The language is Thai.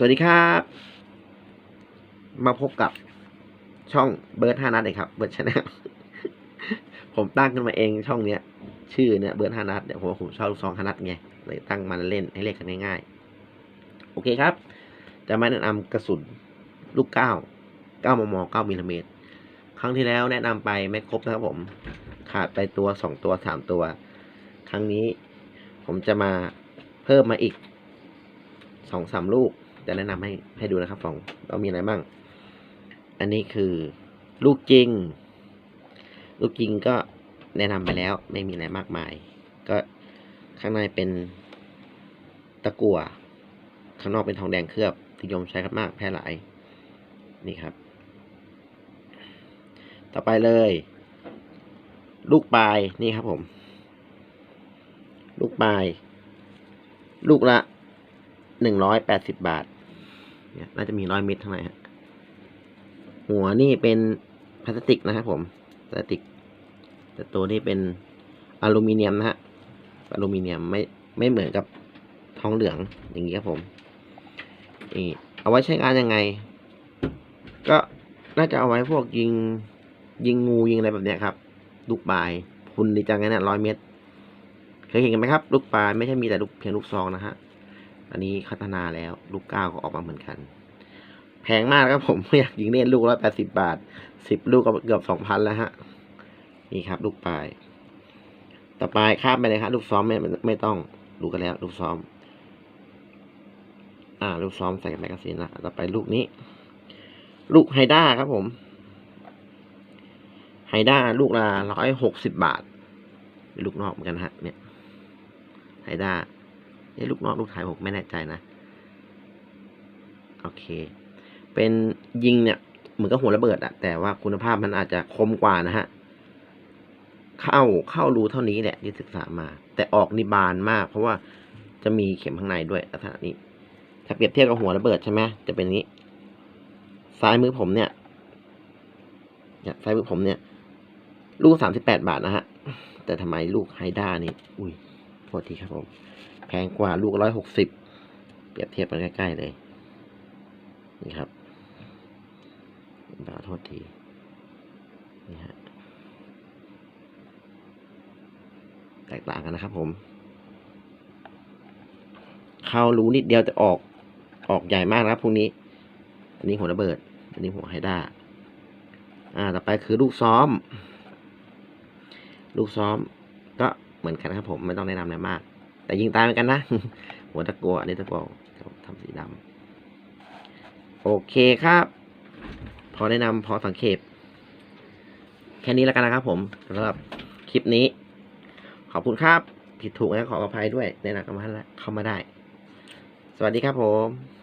สวัสดีครับ มาพบกับช่องเบิร์ดห้านัดเลยครับเบิร์ดชาแนลผมตั้งขึ้นมาเองช่องเนี้ย ชื่อเนี่ยเบิร์ดห้านัดเดี๋ยวผมผมชอบลูกซองห้านัดไงเลยตั้งมาเล่นให้เล่นกันง่ายๆ โอเคครับ จะมาแนะนำกระสุนลูกเก้าเก้ามมเก้ามิลลิเมตรครั้งที่แล้วแนะนำไปไม่ครบนะครับผม ขาดไปตัวสองตัวสามตัว ครั้งนี้ ผมจะมาเพิ่มมาอีกสองสามลูก จะแนะนำให้ให้ดูนะครับสองเรามีอะไรบ้าง อันนี้คือลูกจริง ลูกจริงก็แนะนำไปแล้วไม่มีอะไรมากมาย ก็ข้างในเป็นตะกั่วข้างนอกเป็นทองแดงเคลือบนิยมใช้กันมากแพร่หลายนี่ครับ ต่อไปเลย ลูกปลายนี่ครับผม ลูกปลาย ลูกละหนึ่งร้อยแปดสิบบาท น่าจะมีร้อยเม็ดข้างในฮะหัวนี่เป็นพลาสติกนะครับผมพลาสติก แต่ตัวนี้เป็นอลูมิเนียมนะฮะอลูมิเนียมไม่ไม่เหมือนกับทองเหลืองอย่างนี้ครับผมนี่เอาไว้ใช้งานยังไง ก็น่าจะเอาไว้พวกยิงยิงงูยิงอะไรแบบเนี้ยครับ ลูกปลายคุณดีจังไงเนี่ยร้อยเมตรเคยเห็นกันไหมครับ ลูกปลายไม่ใช่มีแต่ลูกเพียงลูกซองนะฮะอันนี้พัฒนาแล้วลูกก้าวก็ออกมาเหมือนกัน พงมากครับผมอยากยิงเล่นลูกร้อยแปดสิบาทสิบลูกก็เกือบสองพันแล้วฮะ นี่ครับ ลูกปลาย ต่อไปข้ามไปเลยครับลูกซ้อมไม่ไม่ต้องดูกันแล้ว ลูกซ้อม อ่า ลูกซ้อมใส่แมกกาซีนละต่อไปลูกนี้ ลูกไฮด้าครับผมไฮด้าลูกละร้อยหกสิบบาท ลูกนอกเหมือนกันฮะ เนี่ยไฮด้าเนี่ลูกนอกลูกไทยผมไม่แน่ใจนะ โอเค เป็นยิงเนี่ยเหมือนกับหัวระเบิดอะแต่ว่าคุณภาพมันอาจจะคมกว่านะฮะ เข้าเข้ารูเท่านี้แหละที่ศึกษามา แต่ออกนี่บานมาก เพราะว่าจะมีเข็มข้างในด้วยลักษณะนี้ ถ้าเปรียบเทียบกับหัวระเบิดใช่ไหมจะเป็นนี้ ซ้ายมือผมเนี่ยเนี่ยซ้ายมือผมเนี่ย ลูกสามสิบแปดบาทนะฮะ แต่ทำไมลูกไฮด้านี่ อุ้ยโทษทีครับผม แพงกว่าลูกร้อยหกสิบเปรียบเทียบกันใกล้ๆเลยนี่ครับ ทษทีนี่ฮะแตกต่างกันนะครับผม เข้ารู้นิดเดียวแต่ออกออกใหญ่มากนะครับพวกนี้ อันนี้หัวระเบิด อันนี้หัวไฮด้าอ่า ต่อไปคือลูกซ้อม ลูกซ้อม ก็เหมือนกันครับผมไม่ต้องแนะนำอะไรมาก แต่ยิงตายเหมือนกันนะ หัวตะกัวอันนี้ตะกัวทำสีดำโอเคครับ พอแนะนำพอสังเขปแค่นี้แล้วกันนะครับผมสำหรับคลิปนี้ ขอบคุณครับ ผิดถูกนะขออภัยด้วยในหนักกรรมาแล้วเข้ามาได้ สวัสดีครับผม